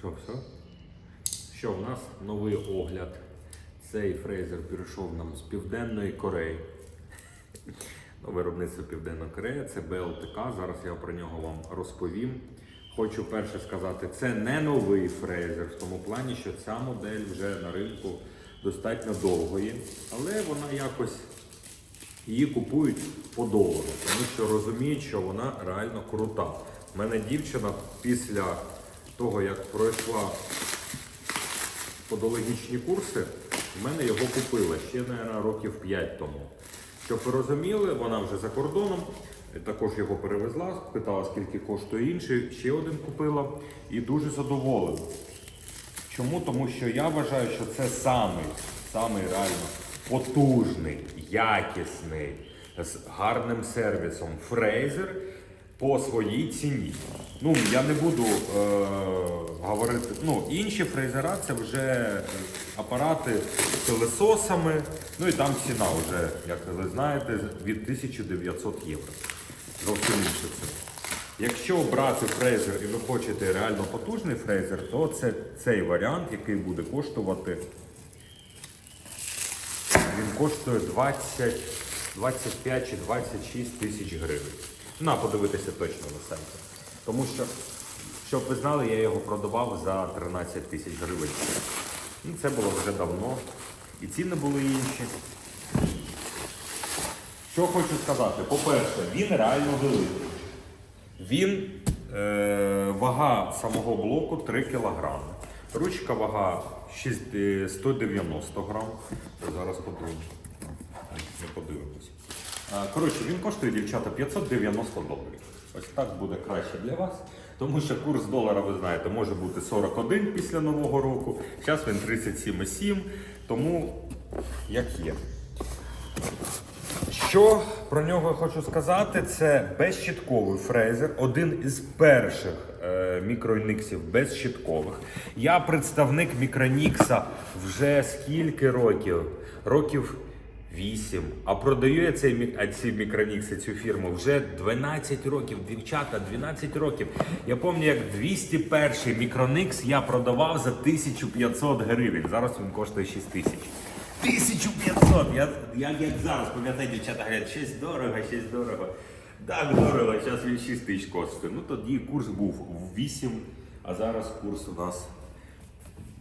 Що, все? Що, в нас новий огляд. Цей фрезер прийшов нам з Південної Кореї. Ну, виробництво Південної Кореї, це БЛТК. Зараз я про нього вам розповім. Хочу перше сказати, це не новий фрезер в тому плані, що ця модель вже на ринку достатньо довгої, але вона якось її купують по долару, тому що розуміють, що вона реально крута. У мене дівчина після того, як пройшла подологічні курси, в мене його купила ще, мабуть, років 5 тому. Щоб ви розуміли, вона вже за кордоном, також його перевезла, питала, скільки коштує інший, ще один купила і дуже задоволена. Чому? Тому що я вважаю, що це самий, самий реально потужний, якісний, з гарним сервісом фрейзер по своїй ціні. Ну, я не буду е, говорити. Ну, інші фрейзера це вже е, апарати з пилососами. Ну і там ціна вже, як ви знаєте, від 1900 євро. Зовсім інше це. Якщо брати фрезер і ви хочете реально потужний фрезер, то це цей варіант, який буде коштувати. Він коштує 20, 25 чи 26 тисяч гривень. На, подивитися точно на сайті. Тому що, щоб ви знали, я його продавав за 13 тисяч гривень. Ну, це було вже давно. І ціни були інші. Що хочу сказати? По-перше, він реально великий. Він е, вага самого блоку 3 кг. Ручка вага 6, е, 190 грам. Зараз подивимось. Е, Коротше, він коштує, дівчата, 590 доларів. Ось так буде краще для вас. Тому що курс долара, ви знаєте, може бути 41 після Нового року. Зараз він 37,7. Тому як є. Що про нього я хочу сказати, це безщітковий фрезер, один із перших е, мікроніксів безщіткових. Я представник мікронікса вже скільки років? Років 8. А продаю я цей, ці мікронікси, цю фірму вже 12 років. Дівчата, 12 років. Я пам'ятаю, як 201 мікроникс я продавав за 1500 гривень. Зараз він коштує 6 тисяч. 1500! Я, я як зараз, пам'ятаю, дівчата говорять, щось дорого, щось дорого. Так дорого, зараз він 6 тисяч коштує. Ну тоді курс був 8, а зараз курс у нас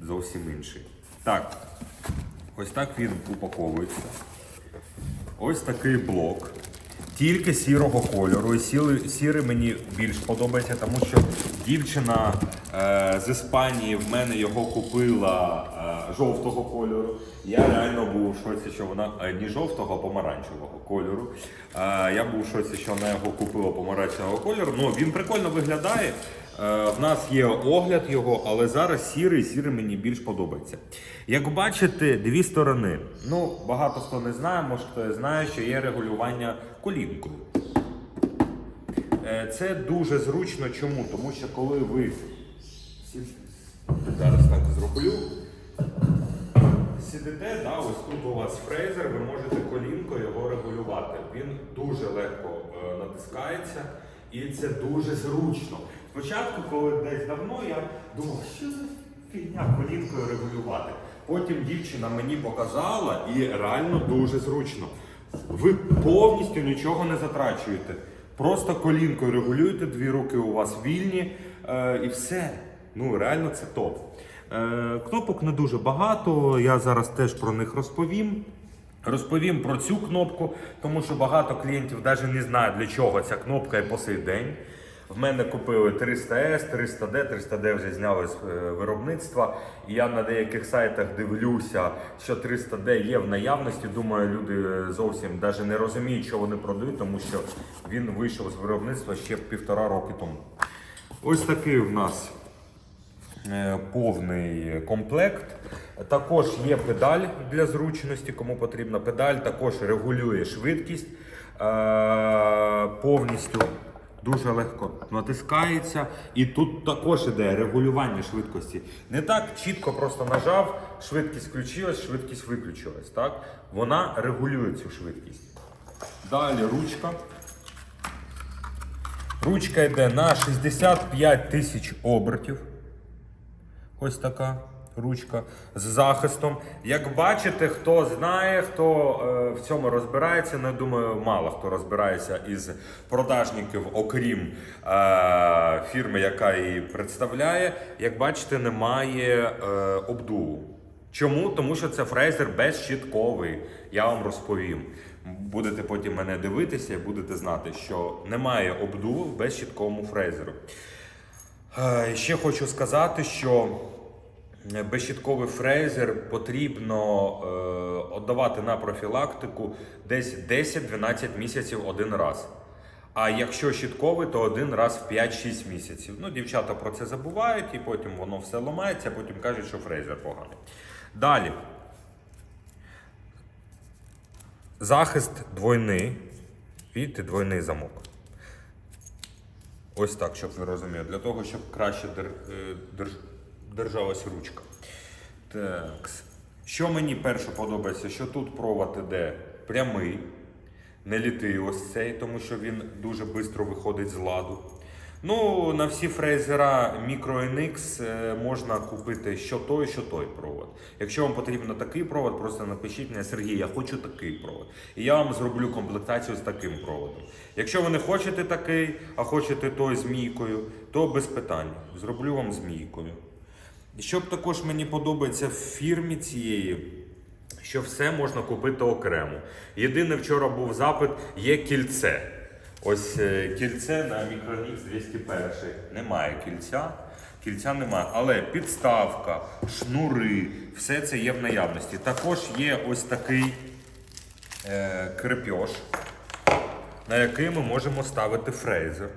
зовсім інший. Так, ось так він упаковується. Ось такий блок. Тільки сірого кольору. І сірий мені більш подобається, тому що дівчина е, з Іспанії в мене його купила е, жовтого кольору. Я реально був в шоці, що вона е, не жовтого, а помаранчевого кольору. Е, я був в шоці, що вона його купила помаранчевого кольору. Ну він прикольно виглядає. Е, В нас є огляд його, але зараз сірий, сірий мені більш подобається. Як бачите, дві сторони. Ну, багато хто не знає, може хто знає, що є регулювання колінкою. Е, Це дуже зручно. Чому? Тому що коли ви зараз так зроблю. Сидите, да, ось тут у вас фрезер, ви можете колінкою його регулювати. Він дуже легко е, натискається і це дуже зручно. Спочатку, коли десь давно, я думав, що за фігня колінкою регулювати. Потім дівчина мені показала і реально дуже зручно. Ви повністю нічого не затрачуєте. Просто колінкою регулюєте, дві руки у вас вільні е, і все. Ну, реально це топ. Е, кнопок не дуже багато, я зараз теж про них розповім. Розповім про цю кнопку, тому що багато клієнтів навіть не знають, для чого ця кнопка і по сей день. В мене купили 300S, 300D, 300D вже зняли з е, виробництва. І я на деяких сайтах дивлюся, що 300D є в наявності. Думаю, люди зовсім навіть не розуміють, що вони продають, тому що він вийшов з виробництва ще півтора роки тому. Ось такий в нас е, повний комплект. Також є педаль для зручності, кому потрібна педаль, також регулює швидкість е, повністю. Дуже легко натискається. І тут також іде регулювання швидкості. Не так чітко просто нажав, швидкість включилась, швидкість виключилась. Так? Вона регулює цю швидкість. Далі ручка. Ручка йде на 65 тисяч обертів. Ось така ручка з захистом. Як бачите, хто знає, хто е, в цьому розбирається, не думаю, мало хто розбирається із продажників, окрім е, фірми, яка її представляє. Як бачите, немає е, обдуву. Чому? Тому що це фрезер безщітковий. Я вам розповім. Будете потім мене дивитися і будете знати, що немає обдуву в безщітковому фрезеру. Е, Ще хочу сказати, що безщітковий фрезер потрібно е, віддавати на профілактику десь 10-12 місяців один раз. А якщо щітковий, то один раз в 5-6 місяців. Ну, дівчата про це забувають, і потім воно все ламається, потім кажуть, що фрезер поганий. Далі. Захист двойний. Бачите, двойний замок. Ось так, щоб ви розуміли. Для того, щоб краще е, держ, держалась ручка. Так. Що мені перше подобається, що тут провод іде прямий, не літий ось цей, тому що він дуже швидко виходить з ладу. Ну, на всі фрезера Micro NX е, можна купити що той, що той провод. Якщо вам потрібен такий провод, просто напишіть мені, Сергій, я хочу такий провод. І я вам зроблю комплектацію з таким проводом. Якщо ви не хочете такий, а хочете той з мійкою, то без питань. Зроблю вам з Що також мені подобається в фірмі цієї, що все можна купити окремо. Єдине, вчора був запит, є кільце. Ось е, кільце на Micronix 201. Немає кільця. Кільця немає. Але підставка, шнури, все це є в наявності. Також є ось такий е, крепеж, на який ми можемо ставити фрезер,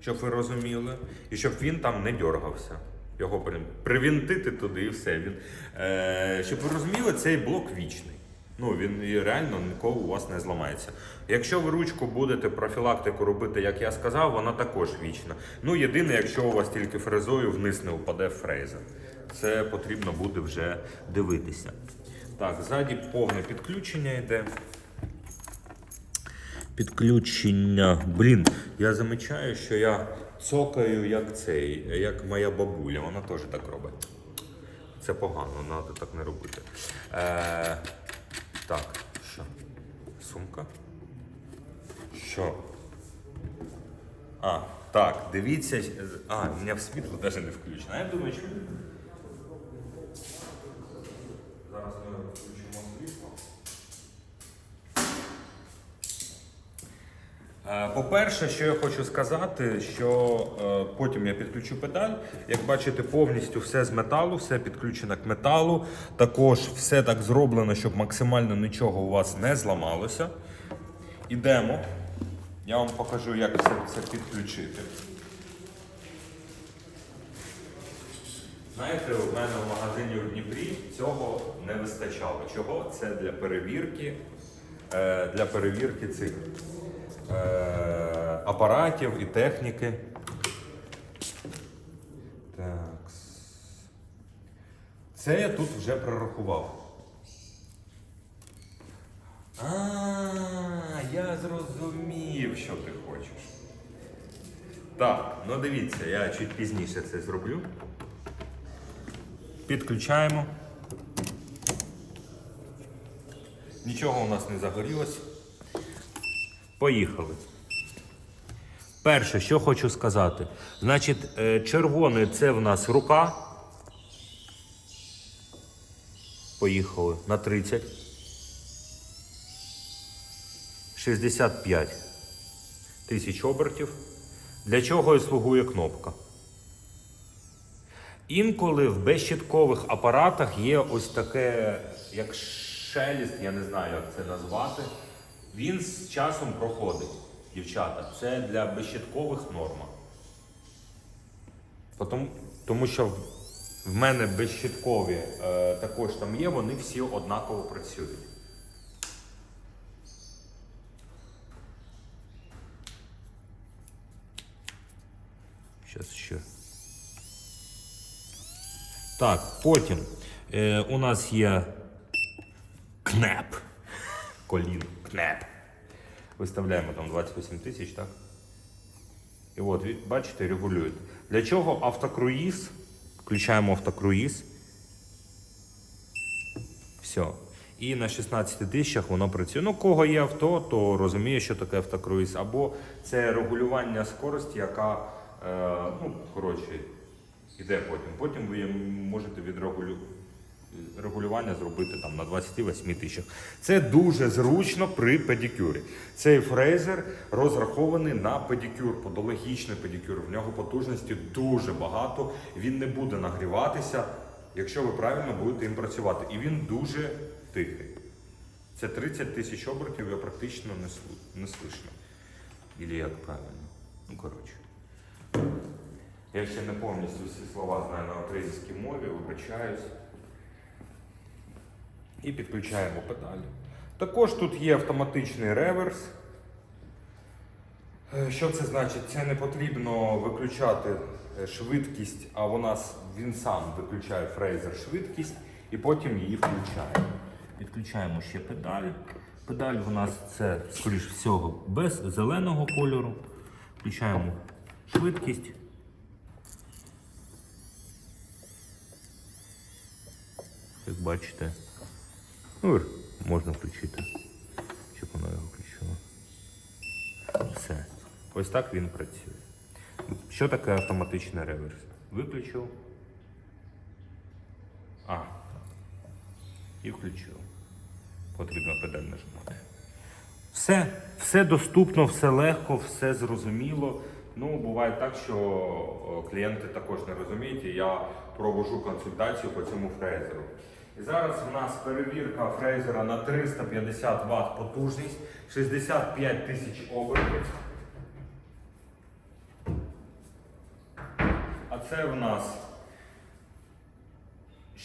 щоб ви розуміли, і щоб він там не дергався. Його при- привінтити туди і все. Він, е, щоб ви розуміли, цей блок вічний. Ну, він реально ніколи у вас не зламається. Якщо ви ручку будете профілактику робити, як я сказав, вона також вічна. Ну, єдине, якщо у вас тільки фрезою вниз не впаде фреза. Це потрібно буде вже дивитися. Так, ззаді повне підключення йде. Підключення. Блін, я замічаю, що я цокаю як цей, як моя бабуля. Вона теж так робить. Це погано, треба так не робити. Е, так, що? Сумка? Що? А, так, дивіться. А, у мене в світло навіть не включено. Я думаю, що. Зараз ми включимо світло. Е, По-перше, що я хочу сказати, що е, потім я підключу педаль. Як бачите, повністю все з металу, все підключено к металу. Також все так зроблено, щоб максимально нічого у вас не зламалося. Ідемо. Я вам покажу, як це, це підключити. Знаєте, у мене в магазині у Дніпрі цього не вистачало. Чого? Це для перевірки, е, для перевірки цих е, апаратів і техніки. Так. Це я тут вже прорахував. А, я зрозумів, що ти хочеш. Так, ну дивіться, я чуть пізніше це зроблю. Підключаємо. Нічого у нас не загорілось. Поїхали. Перше, що хочу сказати. Значить, е, червоний це в нас рука. Поїхали на 30. 65 тисяч обертів. Для чого і слугує кнопка? Інколи в безщиткових апаратах є ось таке, як шеліст, я не знаю, як це назвати. Він з часом проходить, дівчата. Це для безщиткових норма. Тому, тому що в- мене безщиткові е, також там є, вони всі однаково працюють. Зараз ще. Так, потім е, у нас є кнеп. Колін, кнеп. Виставляємо там 28 тисяч, так? І от, бачите, регулюють. Для чого автокруїз Включаємо автокруїз. Все. І на 16 тисячах воно працює. Ну, кого є авто, то розуміє, що таке автокруїз. Або це регулювання скорості, яка, е, ну, коротше, іде потім. Потім ви можете відрегулювати. Регулювання зробити там на 28 тисячах. Це дуже зручно при педикюрі. Цей фрезер розрахований на педикюр, подологічний педикюр. В нього потужності дуже багато. Він не буде нагріватися, якщо ви правильно будете їм працювати. І він дуже тихий. Це 30 тисяч обертів, я практично не, не слышно. Ілі як правильно. Ну, коротше. Я ще не повністю всі слова знаю на українській мові, вибачаюсь. І підключаємо педалі. Також тут є автоматичний реверс. Е, Що це значить? Це не потрібно виключати е, швидкість, а вона, с- він сам виключає фрезер швидкість і потім її включає. Підключаємо ще педаль. Педаль у нас це, скоріш всього, без зеленого кольору. Включаємо швидкість. Як бачите, ну, можна включити, щоб воно його включило. Все. Ось так він працює. Що таке автоматичний реверс? Виключив. А. І включив. Потрібно педаль нажимати. Все, все доступно, все легко, все зрозуміло. Ну, буває так, що клієнти також не розуміють, і я провожу консультацію по цьому фрезеру. І зараз у нас перевірка фрезера на 350 Вт потужність, 65 тисяч обертів. А це в нас